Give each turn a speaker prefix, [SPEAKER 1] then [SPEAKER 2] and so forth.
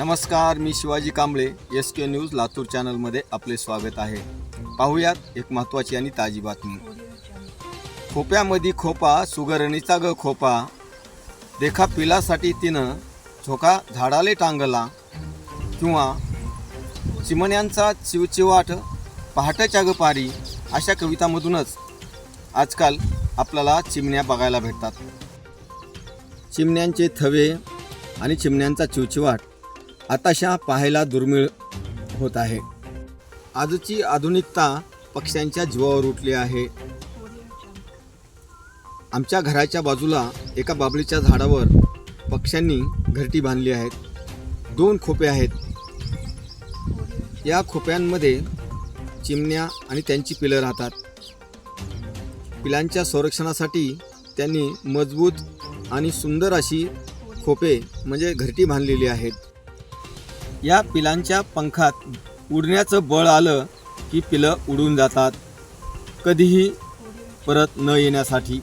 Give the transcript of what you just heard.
[SPEAKER 1] नमस्कार मी Shivaji Kamble S K news Latur चॅनलमध्ये आपले स्वागत आहे. पाहूयात एक महत्त्वाची आणि ताजी बातमी. खोप्यामध्ये खोपा सुगरणीचा ग खोपा. देखा पिलासाठी तिनं झोका झाडाले टांगला किंवा चिमण्यांचा चिवचिवाट पहाटच्या ग पारी अशा कवितामधूनच आजकाल आपल्याला चिमण्या बघायला भेटतात. चिमण्यांचे थवे आणि चिमण्यांचा चिवचिवाट. आताशा पाहायला दुर्मिळ होत आहे. आजची आधुनिकता पक्ष्यांच्या जीवावर उठली आहे. आमच्या घराच्या बाजूला एका बाबळीच्या झाडावर पक्ष्यांनी घरटी बांधली आहेत. दोन खोपे आहेत. या खोप्यांमध्ये चिमण्या आणि त्यांची पिलं राहतात. पिलांच्या संरक्षणासाठी त्यांनी मजबूत आणि सुंदर अशी खोपे म्हणजे घरटी बांधलेली आहेत. या पिलांच्या पंखात उडण्याचं बळ आलं की पिलं उडून जातात. कधीही परत न येण्यासाठी.